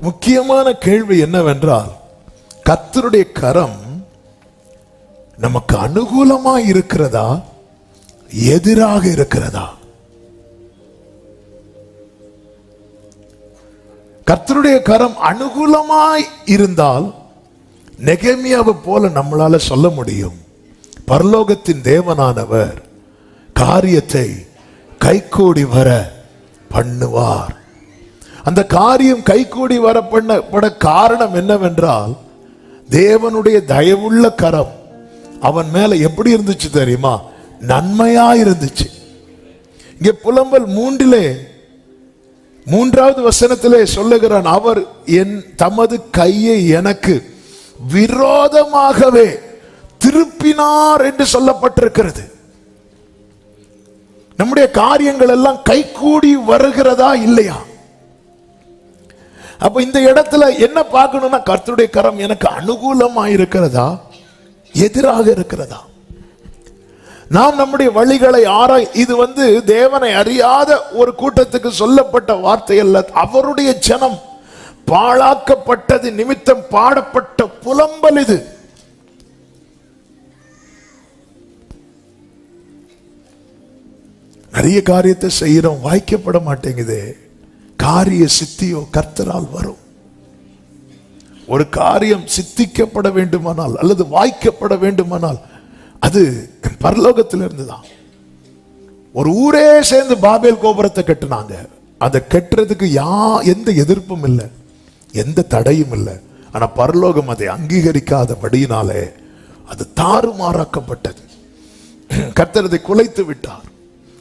முக்கியமான கேள்வி என்னவென்றால் கத்தருடைய கரம் நமக்கு அனுகூலமா இருக்கிறதா? எதிராக இருக்கிறதா? கர்த்தருடைய கரம் அனுகூலமாய் இருந்தால் நெகமியாவை போல நம்மளால சொல்ல முடியும். பரலோகத்தின் தேவனானவர் காரியத்தை கைகூடி வர பண்ணுவார். அந்த காரியம் கைகூடி வர பண்ணப்பட காரணம் என்னவென்றால் தேவனுடைய தயவுள்ள கரம் அவன் மேல எப்படி இருந்துச்சு தெரியுமா? நன்மையா இருந்துச்சு. இங்கே புலம்பல் மூன்றிலே மூன்றாவது வசனத்திலே சொல்லுகிறான் அவர் என் தமது கையை எனக்கு விரோதமாகவே திருப்பினார் என்று சொல்லப்பட்டிருக்கிறது. நம்முடைய காரியங்கள் எல்லாம் கைகூடி வருகிறதா இல்லையா? அப்ப இந்த இடத்துல என்ன பார்க்கணும்னா கர்த்தருடைய கரம் எனக்கு அனுகூலமா இருக்கிறதா? எதிராக இருக்கிறதா? நாம் நம்முடைய வழிகளை ஆராய் இது வந்து தேவனை அறியாத ஒரு கூட்டத்துக்கு சொல்லப்பட்ட வார்த்தை அல்ல. அவருடைய ஜனம் பாழாக்கப்பட்டது நிமித்தம் பாடப்பட்ட புலம்பல் இது. நிறைய காரியத்தை செய்கிறோம் வாய்க்கப்பட மாட்டேங்குது. காரிய சித்தியோ கர்த்தரால் வரும். ஒரு காரியம் சித்திக்கப்பட வேண்டுமானால் அல்லது வாய்க்கப்பட வேண்டுமானால் அது பரலோகத்தில் இருந்துதான் ஒரு ஊரே சேர்ந்து பாபேல் கோபுரத்தை கட்டுனாங்க. அதை கட்டுறதுக்கு யா எந்த எதிர்ப்பும் இல்லை. எந்த தடையும் இல்லை. ஆனா பரலோகம் அதை அங்கீகரிக்காதபடியினாலே அது தாறுமாறாக்கப்பட்டது. கத்தரதை குலைத்து விட்டார்.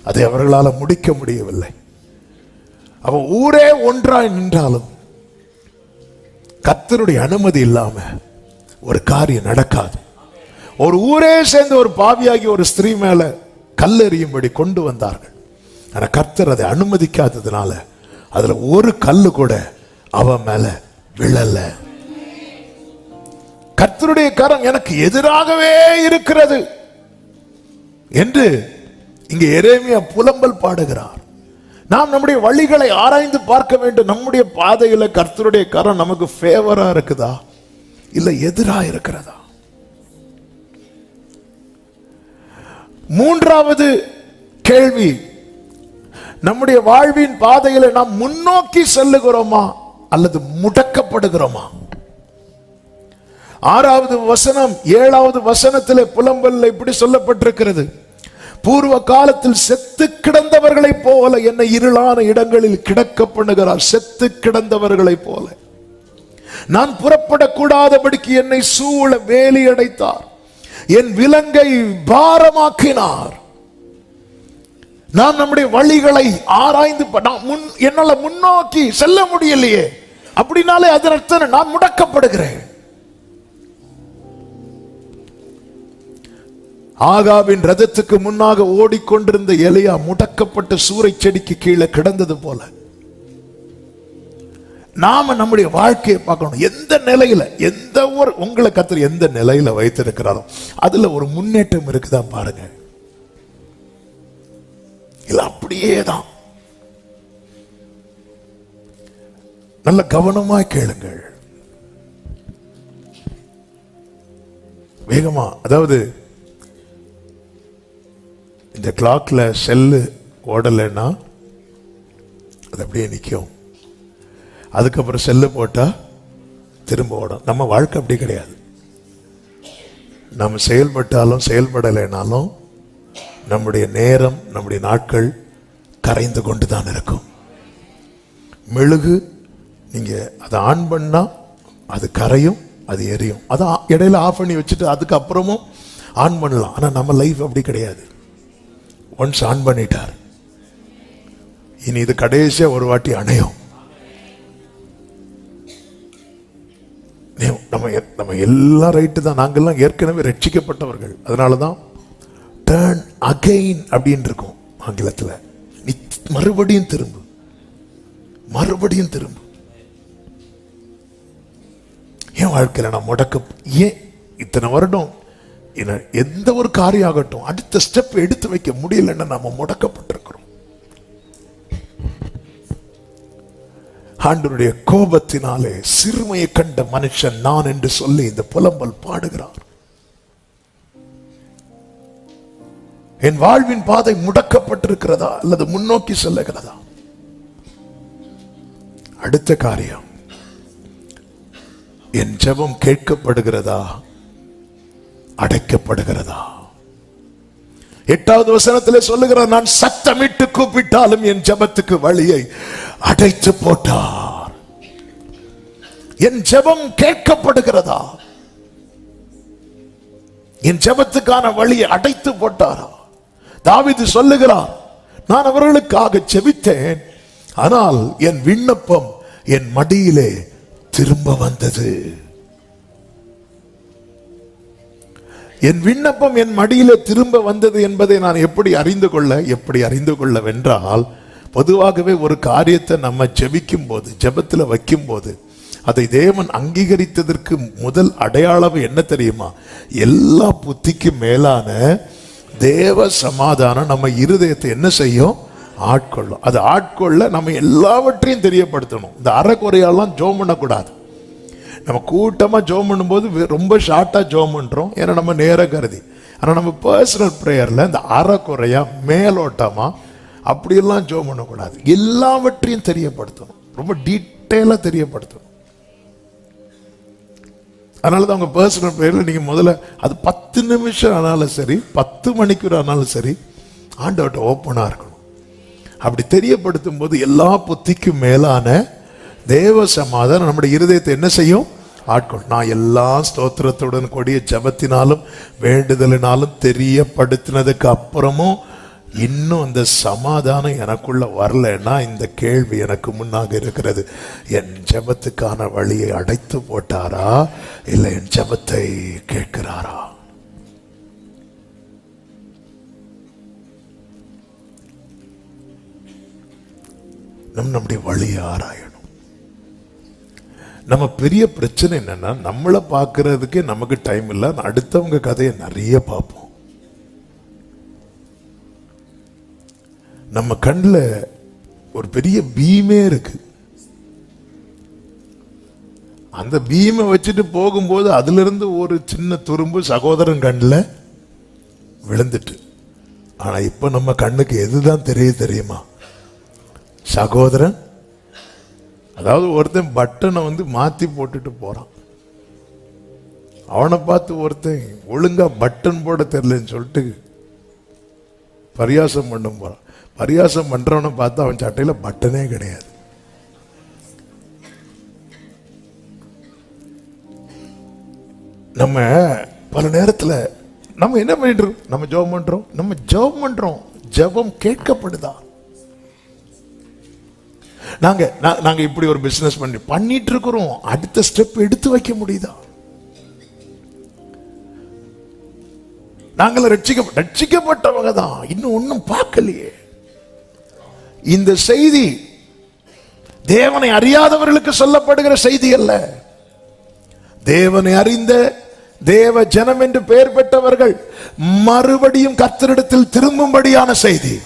அதை அவர்களால் முடிக்க முடியவில்லை. அவ ஊரே ஒன்றாய் நின்றாலும் கத்தருடைய அனுமதி இல்லாம ஒரு காரியம் நடக்காது. ஒரு ஊரே சேர்ந்து ஒரு பாவியாகி ஒரு ஸ்திரீ மேல கல்லெறியும்படி கொண்டு வந்தார்கள். ஆனா கர்த்தர் அதை அனுமதிக்காததுனால அதுல ஒரு கல்லு கூட அவன் மேல விழல. கர்த்தருடைய கரம் எனக்கு எதிராகவே இருக்கிறது என்று இங்கே எரேமியா புலம்பல் பாடுகிறார். நாம் நம்முடைய வழிகளை ஆராய்ந்து பார்க்க வேண்டும். நம்முடைய பாதையில் கர்த்தருடைய கரம் நமக்கு ஃபேவரா இருக்குதா? இல்லை எதிரா இருக்கிறதா? மூன்றாவது கேள்வி. நம்முடைய வாழ்வின் பாதையில் நாம் முன்னோக்கி செல்லுகிறோமா? அல்லது முடக்கப்படுகிறோமா? ஆறாவது வசனம் ஏழாவது வசனத்தில் புலம்பல்ல இப்படி சொல்லப்பட்டிருக்கிறது. பூர்வ காலத்தில் செத்து கிடந்தவர்களைப் போல என்னை இருளான இடங்களில் கிடக்க பண்ணுகிறார். செத்து கிடந்தவர்களை போல. நான் புறப்படக்கூடாதபடிக்கு என்னை சூழ வேலி அடைத்தார். என் விலங்கை பாரமாக்கினார். நான் நம்முடைய வழிகளை ஆராய்ந்து ப- நான் முன் என்னால முன்னோக்கி செல்ல முடியலையே. அப்படின்னாலே அதன் அர்த்தம் நான் முடக்கப்படுகிறேன். ஆகாவின் ரதத்துக்கு முன்னாக ஓடிக்கொண்டிருந்த எலியா முடக்கப்பட்ட சூறை செடிக்கு கீழே கிடந்தது போல. நாம நம்முடைய வாழ்க்கையை பார்க்கணும். எந்த நிலையில எந்த ஒரு உங்களை கத்தர் எந்த நிலையில வைத்திருக்கிறாரோ அதுல ஒரு முன்னேற்றம் இருக்குதா பாருங்க. இல்ல அப்படியே தான். நல்ல கவனமாய் கேளுங்கள். வேகமா அதாவது இந்த கிளாக்கில் செல்லு ஓடலைன்னா அது அப்படியே நிற்கும் அதுக்கப்புறம் செல்லு போட்டால் திரும்ப ஓடும். நம்ம வாழ்க்கை அப்படி கிடையாது. நம்ம செயல்பட்டாலும் செயல்படலைனாலும் நம்முடைய நேரம் நம்முடைய நாட்கள் கரைந்து கொண்டு தான் இருக்கும். மெழுகு நீங்கள் அதை ஆன் பண்ணால் அது கரையும் அது எரியும். அதை இடையில ஆஃப் பண்ணி வச்சுட்டு அதுக்கப்புறமும் ஆன் பண்ணலாம். ஆனால் நம்ம லைஃப் அப்படி கிடையாது. ஒன்ஸ் ஆன் பண்ணிட்டார். இனி இது கடைசியாக ஒரு வாட்டி அணையும். நம்ம நம்ம எல்லாம் ரைட்டு தான். நாங்கள்லாம் ஏற்கனவே ரட்சிக்கப்பட்டவர்கள். அதனால தான் டேர்ன் அகைன் அப்படின்னு இருக்கும் ஆங்கிலத்தில். நீ மறுபடியும் திரும்பு. மறுபடியும் திரும்பு. என் வாழ்க்கையில் நான் முடக்க ஏன் இத்தனை வருடம் எந்த ஒரு காரியம் ஆகட்டும் அடுத்த ஸ்டெப் எடுத்து வைக்க முடியலன்னு நாம முடக்கப்பட்டிருக்கிறோம். ஆண்டனுடைய கோபத்தினாலே சிறுமையை கண்ட மனுஷன் நான் என்று சொல்லி இந்த புலம்பல் பாடுகிறார். என் வாழ்வின் பாதை முடக்கப்பட்டிருக்கிறதா அல்லது முன்னோக்கி செல்லுகிறதா? அடுத்த காரியம் என் ஜெபம் கேட்கப்படுகிறதா? அடைக்கப்படுகிறதா? எட்டாவது வசனத்தில் சொல்லுகிறார் நான் சத்தமிட்டு கூப்பிட்டாலும் என் ஜெபத்துக்கு வழியை அடைத்து போட்டார். என் ஜெபம் கேட்கப்படுகிறதா? என் ஜெபத்துக்கான வழியை அடைத்து போட்டாரா? தாவிது சொல்லுகிறார் நான் அவர்களுக்காக ஜெபித்தேன் ஆனால் என் விண்ணப்பம் என் மடியிலே திரும்ப வந்தது. என் விண்ணப்பம் என் மடியில திரும்ப வந்தது என்பதை நான் எப்படி அறிந்து கொள்ள எப்படி அறிந்து கொள்ளவென்றால் பொதுவாகவே ஒரு காரியத்தை நம்ம ஜெபிக்கும் போது ஜெபத்துல வைக்கும் போது அதை தேவன் அங்கீகரித்ததற்கு முதல் அடையாளம் என்ன தெரியுமா? எல்லா புத்திக்கும் மேலான தேவ சமாதானம் நம்ம இருதயத்தை என்ன செய்யும்? ஆட்கொள்ளும். அது ஆட்கொள்ள நம்ம எல்லாவற்றையும் தெரியப்படுத்தணும். இந்த அறக்குறையெல்லாம் ஜோம் பண்ணக்கூடாது. நம்ம கூட்டமாக ஜோம் பண்ணும்போது ரொம்ப ஷார்ட்டாக ஜோம் பண்ணுறோம் ஏன்னா நம்ம நேராக கருதி. ஆனால் நம்ம பர்சனல் ப்ரேயரில் இந்த அறக்குறையாக மேலோட்டமாக அப்படியெல்லாம் ஜோம் பண்ணக்கூடாது. எல்லாவற்றையும் தெரியப்படுத்தணும். ரொம்ப டீட்டெயிலாக தெரியப்படுத்தணும். அதனால தான் உங்கள் பர்சனல் ப்ரேயரில் நீங்கள் முதல்ல அது பத்து நிமிஷம் ஆனாலும் சரி பத்து மணிக்கூர் ஆனாலும் சரி ஆண்டவர்கிட்ட ஓப்பனாக இருக்கணும். அப்படி தெரியப்படுத்தும் போது எல்லா புத்திக்கும் மேலான தேவ சமாதானம் நம்முடைய இருதயத்தை என்ன செய்யும்? ஆட்கொள். நான் எல்லா ஸ்தோத்திரத்துடன் கூடிய ஜபத்தினாலும் வேண்டுதலினாலும் தெரியப்படுத்தினதுக்கு அப்புறமும் இன்னும் அந்த சமாதானம் எனக்குள்ள வரலைன்னா இந்த கேள்வி எனக்கு முன்னாக இருக்கிறது. என் ஜெபத்துக்கான வழியை அடைத்து போட்டாரா? இல்லை என் ஜெபத்தை கேட்கிறாரா? நம் நம்முடைய வழியை ஆராயணும். நம்ம பெரிய பிரச்சனை என்னன்னா நம்மளை பார்க்கறதுக்கே நமக்கு டைம் இல்லை அடுத்தவங்க கதையை நிறைய பார்ப்போம். நம்ம கண்ணில் ஒரு பெரிய பீமே இருக்கு. அந்த பீமை வச்சுட்டு போகும்போது அதிலிருந்து ஒரு சின்ன துரும்பு சகோதரன் கண்ணில் விழுந்துட்டு. ஆனால் இப்போ நம்ம கண்ணுக்கு எதுதான் தெரியுது தெரியுமா? சகோதரன் அதாவது ஒருத்தன் பட்டனை வந்து மாற்றி போட்டுட்டு போறான். அவனை பார்த்து ஒருத்தன் ஒழுங்கா பட்டன் போட தெரிலன்னு சொல்லிட்டு பரியாசம் பண்ண போகிறான் பரியாசம் பண்ணுறவனை பார்த்து அவன் சட்டையில் பட்டனே கிடையாது. நம்ம பல நேரத்தில் நம்ம என்ன பண்ணிட்டுருக்கோம் நம்ம ஜெபம் பண்ணுறோம் நம்ம ஜெபம் பண்ணுறோம் ஜெபம் கேட்கப்படுதான் நாங்க நாங்கள் நாங்க இப்படி ஒரு பிசினஸ் பண்ணி பண்ணிட்டு இருக்கிறோம் அடுத்த ஸ்டெப் எடுத்து வைக்க முடியுதா? நாங்கள் ரட்சிக்க ரட்சிக்கப்பட்டவங்க தான். இன்னும் ஒன்றும் பார்க்கலையே. இந்த செய்தி தேவனை அறியாதவர்களுக்கு சொல்லப்படுகிற செய்தி அல்ல. தேவனை அறிந்த தேவ ஜனம் என்று பெயர் பெற்றவர்கள் மறுபடியும் கத்தரிடத்தில் திரும்பும்படியான செய்தி.